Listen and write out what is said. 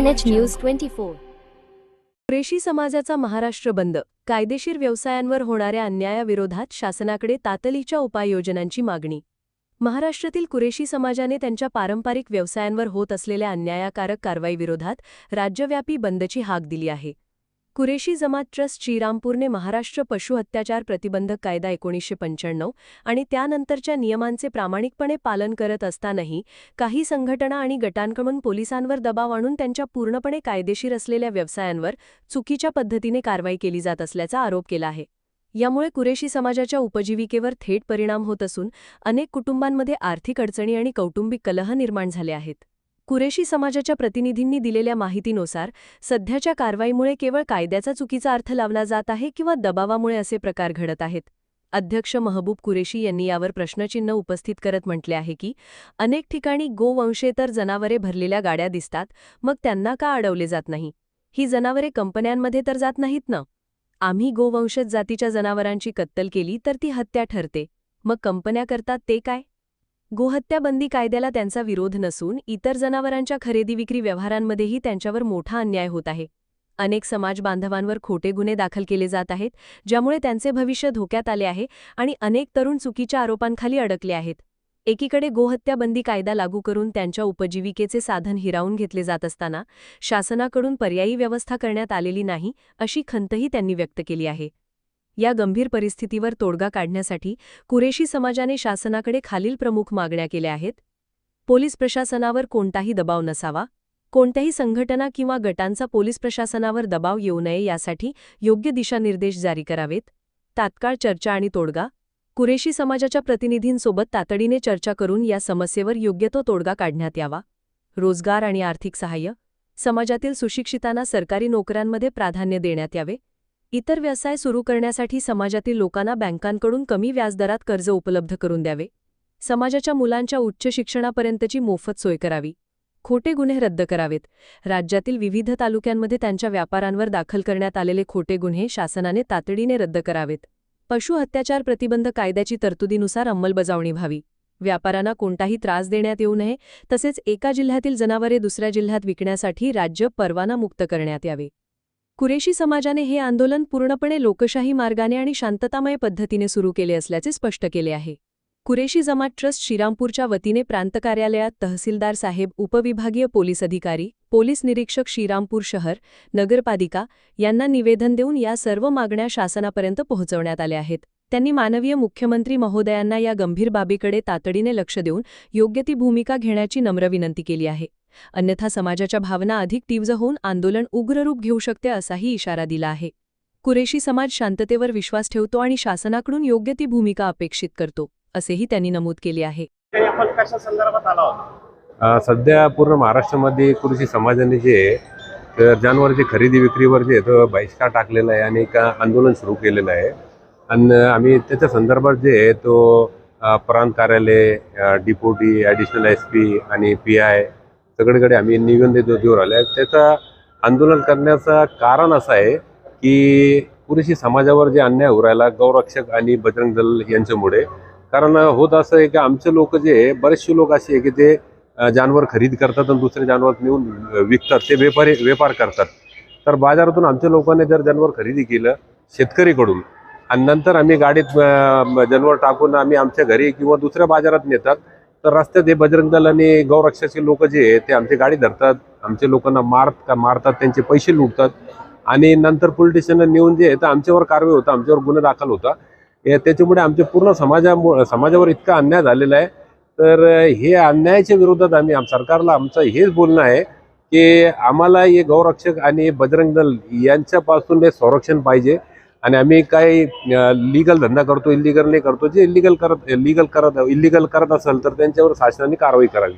N H news twenty four Qureshi समाजाचा महाराष्ट्र बंद. कायदेशीर व्यवसायांवर होणाऱ्या अन्यायाविरोधात शासनाकडे तातडीच्या उपाययोजनांची मागणी. महाराष्ट्रातील कुरेशी समाजाने त्यांच्या पारंपरिक व्यवसायांवर होत असलेल्या अन्यायकारक कारवाईविरोधात राज्यव्यापी बंदची हाक दिली आहे. कुरेशी जमात ट्रस्ट श्रीरामपूरने महाराष्ट्र पशु अत्याचार प्रतिबंधक कायदा एकोणीसशे पंच्याण्णव आणि त्यानंतरच्या नियमांचे प्रामाणिकपणे पालन करत असतानाही काही संघटना आणि गटांकडून पोलिसांवर दबाव आणून त्यांच्या पूर्णपणे कायदेशीर असलेल्या व्यवसायांवर चुकीच्या पद्धतीने कारवाई केली जात असल्याचा आरोप केला आहे. यामुळे कुरेशी समाजाच्या उपजीविकेवर थेट परिणाम होत असून अनेक कुटुंबांमध्ये आर्थिक अडचणी आणि कौटुंबिक कलह निर्माण झाले आहेत. कुरेशी समाजाच्या प्रतिनिधींनी दिलेल्या माहितीनुसार सध्याच्या कारवाईमुळे केवळ कायद्याचा चुकीचा अर्थ लावला जात आहे किंवा दबावामुळे असे प्रकार घडत आहेत. अध्यक्ष महबूब कुरेशी यांनी यावर प्रश्नचिन्ह उपस्थित करत म्हटले आहे की अनेक ठिकाणी गोवंशेतर जनावरे भरलेल्या गाड्या दिसतात मग त्यांना का अडवले जात नाही? ही जनावरे कंपन्यांमध्ये तर जात नाहीत ना? आम्ही गोवंशज जातीच्या जनावरांची कत्तल केली तर ती हत्या ठरते. मग कंपन्या करतात ते काय? गोहत्याबंदी कायद्याला त्यांचा विरोध नसून इतर जनावरांच्या खरेदी विक्री व्यवहारांमध्येही त्यांच्यावर मोठा अन्याय होत आहे. अनेक समाज बांधवांवर खोटे गुन्हे दाखल केले जात आहेत ज्यामुळे त्यांचे भविष्य धोक्यात आले आहे आणि अनेक तरुण चुकीच्या आरोपांखाली अडकले आहेत. एकीकडे गोहत्याबंदी कायदा लागू करून त्यांच्या उपजीविकेचे साधन हिरावून घेतले जात असताना शासनाकडून पर्यायी व्यवस्था करण्यात आलेली नाही अशी खंतही त्यांनी व्यक्त केली आहे. या गंभीर परिस्थितीवर तोडगा काढण्यासाठी कुरेशी समाजाने शासनाकडे खालील प्रमुख मागण्या केल्या आहेत. पोलीस प्रशासनावर कोणताही दबाव नसावा. कोणत्याही संघटना किंवा गटांचा पोलीस प्रशासनावर दबाव येऊ नये यासाठी योग्य दिशानिर्देश जारी करावेत. तात्काळ चर्चा आणि तोडगा. कुरेशी समाजाच्या प्रतिनिधींसोबत तातडीने चर्चा करून या समस्येवर योग्य तो तोडगा काढण्यात यावा. रोजगार आणि आर्थिक सहाय्य. समाजातील सुशिक्षितांना सरकारी नोकऱ्यांमध्ये प्राधान्य देण्यात यावे. इतर व्यवसाय सुरू करण्यासाठी समाजातील लोकांना बँकांकडून कमी व्याजदरात कर्ज उपलब्ध करून द्यावे. समाजाच्या मुलांच्या उच्च शिक्षणापर्यंतची मोफत सोय करावी. खोटे गुन्हे रद्द करावेत. राज्यातील विविध तालुक्यांमध्ये त्यांच्या व्यापारांवर दाखल करण्यात आलेले खोटे गुन्हे शासनाने तातडीने रद्द करावेत. पशु अत्याचार प्रतिबंध कायद्याची तरतुदीनुसार अंमलबजावणी व्हावी. व्यापाऱ्यांना कोणताही त्रास देण्यात येऊ नये तसेच एका जिल्ह्यातील जनावरे दुसऱ्या जिल्ह्यात विकण्यासाठी राज्य परवाना मुक्त करण्यात यावे. कुरेशी समाजाने हे आंदोलन पूर्णपणे लोकशाही मार्गाने आणि शांततामय पद्धतीने सुरू केले असल्याचे स्पष्ट केले आहे. कुरेशी जमात ट्रस्ट श्रीरामपूरच्या वतीने प्रांत कार्यालयात तहसीलदार साहेब उपविभागीय पोलीस अधिकारी पोलीस निरीक्षक श्रीरामपूर शहर नगरपालिका यांना निवेदन देऊन या सर्व मागण्या शासनापर्यंत पोहोचवण्यात आल्या आहेत. त्यांनी मानवीय मुख्यमंत्री महोदयांना या गंभीर बाबीकडे तातडीने लक्ष देऊन योग्य ती भूमिका घेण्याची नम्र विनंती केली आहे. अन्यथा समाजाच्या भावना अधिक तीव्र होऊन आंदोलन उग्र रूप घेऊ शकते असाही इशारा दिला आहे. कुरेशी समाज शांततेवर विश्वास ठेवतो आणि शासनाकडून योग्य ती भूमिका अपेक्षित करतो असेही त्यांनी नमूद केले आहे. काही आपण कशा संदर्भात आला होता अ, सध्या पूर्ण महाराष्ट्रामध्ये कृषी समाजाने जे तर जनावरची खरेदी विक्रीवर जे बहिष्कार टाकलेला आहे आणि एक आंदोलन सुरू केलेलं आहे. आणि आम्ही त्याच्या संदर्भात जे आहे तो प्रांत कार्यालय डिपोटी ॲडिशनल एस पी आणि पी आय सगळीकडे आम्ही निवेदन देऊ राहिले त्याचा आंदोलन करण्याचं कारण असं आहे की पुरेशी समाजावर जे अन्याय होऊ राहिला गौरक्षक आणि बजरंग दल यांच्यामुळे. कारण होत असं आहे की आमचे लोक जे बरेचसे लोक असे आहे की ते जानवर खरेदी करतात आणि दुसरे जानवर नेऊन विकतात. ते व्यापारी व्यापार करतात. तर बाजारातून आमच्या लोकांनी जर जानवर खरेदी केलं शेतकरीकडून आणि नंतर आम्ही गाडीत अ, जानवर टाकून आम्ही आमच्या घरी किंवा दुसऱ्या बाजारात नेतात तर रस्त्यात हे बजरंग दल आणि गौरक्षाचे लोक जे आहे ते आमची गाडी धरतात. आमच्या लोकांना मार मारतात त्यांचे पैसे लुटतात. आणि नंतर पोलीस स्टेशनला नेऊन जे तर आमच्यावर कारवाई होता आमच्यावर गुन्हा दाखल होता. त्याच्यामुळे आमच्या पूर्ण समाजामुळे समाजावर इतका अन्याय झालेला आहे. तर हे अन्यायाच्या विरोधात आम्ही आम- सरकारला आमचं हेच बोलणं आहे की आम्हाला हे गौरक्षक आणि बजरंग दल यांच्यापासून हे संरक्षण पाहिजे. आणि आम्ही काही लिगल धंदा करतो इलिगल नाही करतो. जे इलिगल करत लिगल करत इलिगल करत असेल तर त्यांच्यावर शासनाने कारवाई करावी.